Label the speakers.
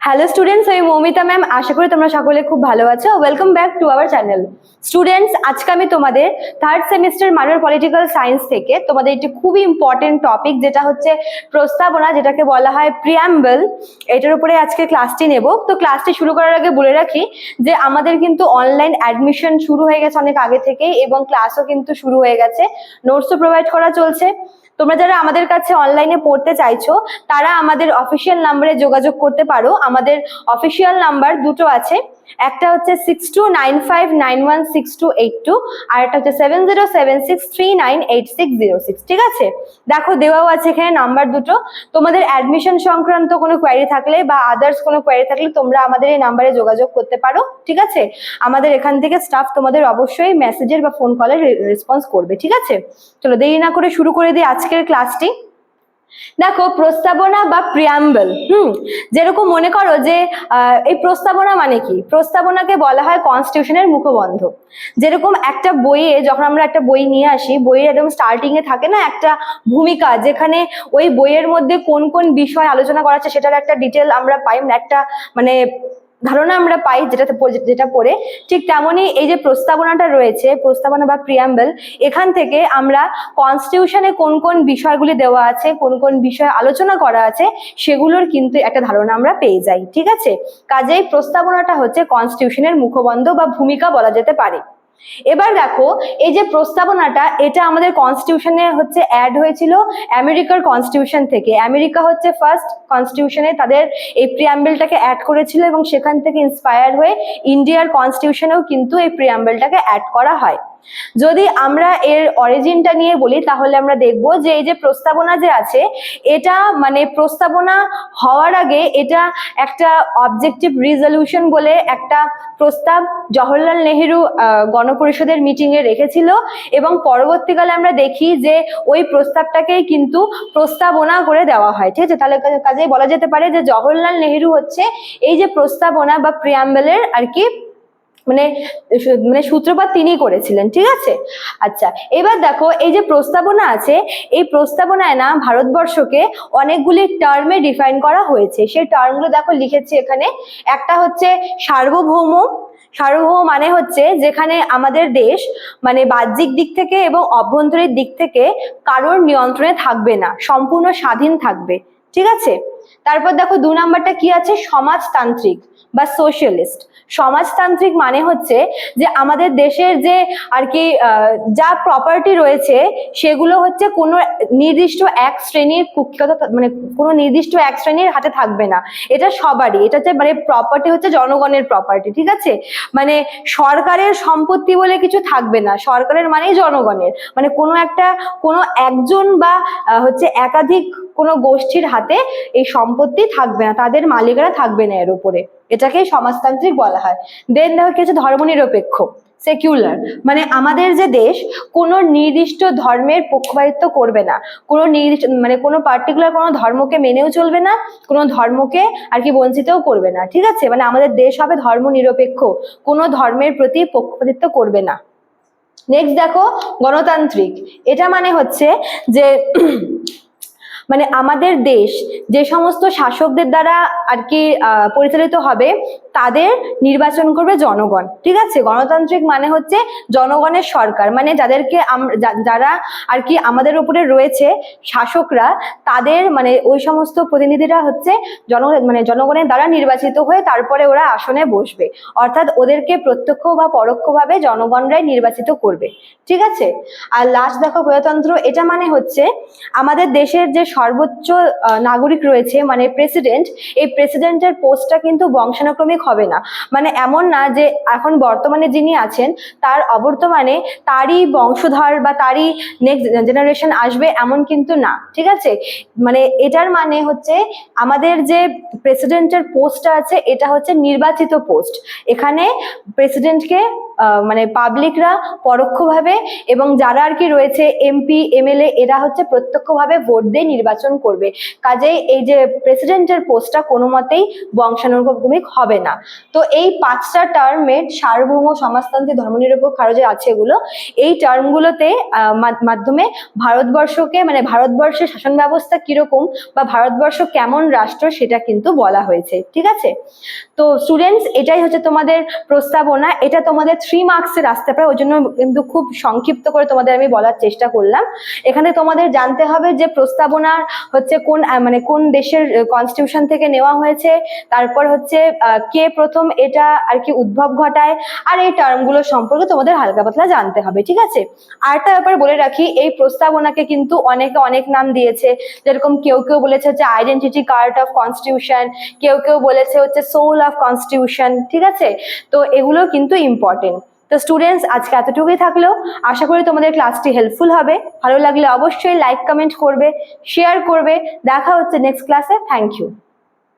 Speaker 1: Hello students আমি Moumita ma'am আশা করি তোমরা সকলে খুব ভালো আছো। Welcome back to our channel students আজকে আমি তোমাদের থার্ড সেমিস্টার মানার পলিটিক্যাল সায়েন্স থেকে তোমাদের একটি খুবই ইম্পর্টেন্ট টপিক যেটা হচ্ছে প্রস্তাবনা, যেটাকে বলা হয় প্রিয়াম্বল এটার উপরে আজকে ক্লাসটি নেব। তো ক্লাসটি শুরু করার আগে বলে রাখি যে আমাদের কিন্তু অনলাইন অ্যাডমিশন শুরু হয়ে গেছে অনেক আগে থেকেই এবং ক্লাসও কিন্তু শুরু হয়ে গেছে। নোটসও প্রোভাইড করা চলছে। তোমরা যারা আমাদের কাছে অনলাইনে পড়তে চাইছো, তারা আমাদের অফিসিয়াল নাম্বারে যোগাযোগ করতে পারো। আমাদের অফিসিয়াল নাম্বার দুটো আছে। একটা হচ্ছে six two nine five nine one six two eight two আর একটা হচ্ছে seven zero seven six three nine eight six zero six ঠিক আছে? দেখো, দেওয়াও আছে এখানে নাম্বার দুটো। তোমাদের অ্যাডমিশন সংক্রান্ত কোনো কোয়ারি থাকলে বা আদার্স কোনো কোয়ারি থাকলে তোমরা আমাদের এই নাম্বারে যোগাযোগ করতে পারো, ঠিক আছে? আমাদের এখান থেকে স্টাফ তোমাদের অবশ্যই মেসেজের বা ফোন কলের রেসপন্স করবে, ঠিক আছে? চলো, দেরি না করে শুরু করে দিই আজকের ক্লাসটি দেখো, প্রস্তাবনা বা প্রিয়াম্বল হুম? যেরকম মনে করো যে এই প্রস্তাবনা মানে কি? প্রস্তাবনাকে বলা হয় কনস্টিটিউশনের মুখবন্ধ যেরকম একটা বইয়ে, যখন আমরা একটা বই নিয়ে আসি, বইয়ের একদম স্টার্টিং এ থাকে না একটা ভূমিকা, যেখানে ওই বইয়ের মধ্যে কোন কোন বিষয় আলোচনা করা আছে, সেটার একটা ডিটেল আমরা পাই মানে একটা মানে ধারণা আমরা পাই যেটাতে যেটা পড়ে, ঠিক তেমনই এই যে প্রস্তাবনাটা রয়েছে, প্রস্তাবনা বা প্রিয়াম্বল এখান থেকে আমরা কনস্টিটিউশনে কোন কোন বিষয়গুলি দেওয়া আছে, কোন কোন বিষয় আলোচনা করা আছে, সেগুলোর কিন্তু একটা ধারণা আমরা পেয়ে যাই, ঠিক আছে? কাজেই প্রস্তাবনাটা হচ্ছে কনস্টিটিউশনের মুখবন্ধ বা ভূমিকা বলা যেতে পারে। এবার দেখো, এই যে প্রস্তাবনাটা, এটা আমাদের কনস্টিটিউশনে হচ্ছে অ্যাড হয়েছিল আমেরিকার কনস্টিটিউশন থেকে। আমেরিকা হচ্ছে ফার্স্ট কনস্টিটিউশনে তাদের এই প্রিয়াম্বেলটাকে অ্যাড করেছিল এবং সেখান থেকে ইন্সপায়ার হয়ে ইন্ডিয়ার কনস্টিটিউশনেও কিন্তু এই প্রিয়াম্বেলটাকে অ্যাড করা হয়। যদি আমরা এর অরিজিনটা নিয়ে বলি, তাহলে আমরা দেখব যে এই যে প্রস্তাবনা যে আছে, এটা মানে প্রস্তাবনা হওয়ার আগে এটা একটা অবজেক্টিভ রিজলিউশন বলে একটা প্রস্তাব জওহরলাল নেহেরু গণপরিষদের মিটিং এ রেখেছিল এবং পরবর্তীকালে আমরা দেখি যে ওই প্রস্তাবটাকেই কিন্তু প্রস্তাবনা করে দেওয়া হয়। ঠিক আছে? তাহলে কাজেই বলা যেতে পারে যে জওহরলাল নেহেরু হচ্ছে এই যে প্রস্তাবনা বা প্রিয়াম্বেলের আর কি মানে মানে সূত্রপাত তিনি করেছিলেন, ঠিক আছে? আচ্ছা এবার দেখো, এই যে প্রস্তাবনা আছে, এই প্রস্তাবনায় না ভারতবর্ষকে অনেকগুলি টার্মে ডিফাইন করা হয়েছে। সেই টার্মগুলো দেখো লিখেছি এখানে। একটা হচ্ছে সার্বভৌম। সার্বভৌম মানে হচ্ছে যেখানে আমাদের দেশ মানে বাহ্যিক দিক থেকে এবং অভ্যন্তরীণ দিক থেকে কারোর নিয়ন্ত্রণে থাকবে না, সম্পূর্ণ স্বাধীন থাকবে, ঠিক আছে? তারপর দেখো দু নাম্বারটা কি আছে? সমাজতান্ত্রিক। বা সোশ্যালিস্ট সমাজতান্ত্রিক মানে হচ্ছে যে আমাদের দেশের যে আর কি যা প্রপার্টি রয়েছে, সেগুলো হচ্ছে কোনো নির্দিষ্ট এক শ্রেণির কুক্ষিগত মানে কোনো নির্দিষ্ট এক শ্রেণির হাতে থাকবে না। এটা সবারই, এটা হচ্ছে মানে প্রপার্টি হচ্ছে জনগণের প্রপার্টি ঠিক আছে? মানে সরকারের সম্পত্তি বলে কিছু থাকবে না, সরকারের মানেই জনগণের। মানে কোনো একটা, কোনো একজন বা হচ্ছে একাধিক কোনো গোষ্ঠীর হাতে এই সম্পত্তি থাকবে না, তাদের মালিকরা থাকবে না এর উপরে। এটাকেই সমাজতান্ত্রিক বলা হয়। দেন দেখো হচ্ছে ধর্মনিরপেক্ষ সেকুলার মানে আমাদের যে দেশ, কোনো নির্দিষ্ট ধর্মের পক্ষপাতিত্ব করবে না। কোনো নির্দিষ্ট মানে কোনো পার্টিকুলার কোনো ধর্মকে মেনেও চলবে না, কোনো ধর্মকে আর কি বঞ্চিতও করবে না, ঠিক আছে? মানে আমাদের দেশ হবে ধর্ম নিরপেক্ষ, কোনো ধর্মের প্রতি পক্ষপাতিত্ব করবে না। নেক্সট দেখো, গণতান্ত্রিক, এটা মানে হচ্ছে যে মানে আমাদের দেশ যে সমস্ত শাসকদের দ্বারা আর কি পরিচালিত হবে, তাদের নির্বাচন করবে জনগণ। ঠিক আছে? গণতান্ত্রিক মানে হচ্ছে জনগণের সরকার। মানে যাদেরকে যারা আর কি আমাদের উপরে রয়েছে শাসকরা, তাদের মানে ওই সমস্ত প্রতিনিধিরা হচ্ছে জন মানে জনগণের দ্বারা নির্বাচিত হয়ে তারপরে ওরা আসনে বসবে। অর্থাৎ ওদেরকে প্রত্যক্ষ বা পরোক্ষভাবে জনগণরাই নির্বাচিত করবে। ঠিক আছে? আর লাস্ট দেখো প্রজাতন্ত্র, এটা মানে হচ্ছে আমাদের দেশের যে সর্বোচ্চ নাগরিক রয়েছে মানে প্রেসিডেন্ট এই প্রেসিডেন্টের পোস্টটা কিন্তু বংশানুক্রমিক হবে না। মানে এমন না যে এখন বর্তমানে যিনি আছেন, তার অবর্তমানে তারই বংশধর বা তারই নেক্সট জেনারেশন আসবে এমন কিন্তু না, ঠিক আছে? মানে এটার মানে হচ্ছে আমাদের যে প্রেসিডেন্টের পোস্টটা আছে, এটা হচ্ছে নির্বাচিত পোস্ট এখানে প্রেসিডেন্টকে মানে পাবলিকরা পরোক্ষভাবে এবং যারা আর কি রয়েছে এমপি এমএলএ এরা হচ্ছে প্রত্যক্ষভাবে ভোট দিয়ে নির্বাচিত নির্বাচন করবে। কাজেই এই যে প্রেসিডেন্টের পোস্টটা কোনো মতেই বংশানুক্রমিক হবে না। তো এই পাঁচটা টার্মের সার্বভৌম সমাজতান্ত্রিক ধর্মনিরপেক্ষ আরও যে আছে এগুলো, এই টার্মগুলোতে মাধ্যমে ভারতবর্ষকে মানে ভারতবর্ষের শাসন ব্যবস্থা কীরকম বা ভারতবর্ষ কেমন রাষ্ট্র সেটা কিন্তু বলা হয়েছে, ঠিক আছে? তো স্টুডেন্টস এটাই হচ্ছে তোমাদের প্রস্তাবনা, এটা তোমাদের থ্রি মার্কসের আসতে পারে ওই জন্য কিন্তু খুব সংক্ষিপ্ত করে তোমাদের আমি বলার চেষ্টা করলাম। এখানে তোমাদের জানতে হবে যে প্রস্তাবনার হচ্ছে কোন মানে কোন দেশের কনস্টিটিউশন থেকে নেওয়া হয়েছে, তারপর হচ্ছে কে প্রথম এটা আর কি উদ্ভব ঘটায়, আর এই টার্মগুলো সম্পর্কে তোমাদের হালকা পাতলা জানতে হবে, ঠিক আছে? আরেকটা ব্যাপার বলে রাখি, এই প্রস্তাবনাকে কিন্তু অনেকে অনেক নাম দিয়েছে, যেরকম কেউ কেউ বলেছে হচ্ছে আইডেন্টিটি কার্ড অফ কনস্টিটিউশন কেউ কেউ বলেছে হচ্ছে সোল অফ কনস্টিটিউশন ঠিক আছে? তো এগুলো কিন্তু ইম্পর্টেন্ট তো স্টুডেন্টস আজকে এতটুকুই থাকল। আশা করি তোমাদের ক্লাসটি হেল্পফুল হবে। ভালো লাগলে অবশ্যই লাইক কমেন্ট করবে শেয়ার করবে। দেখা হচ্ছে নেক্সট ক্লাসে থ্যাংক ইউ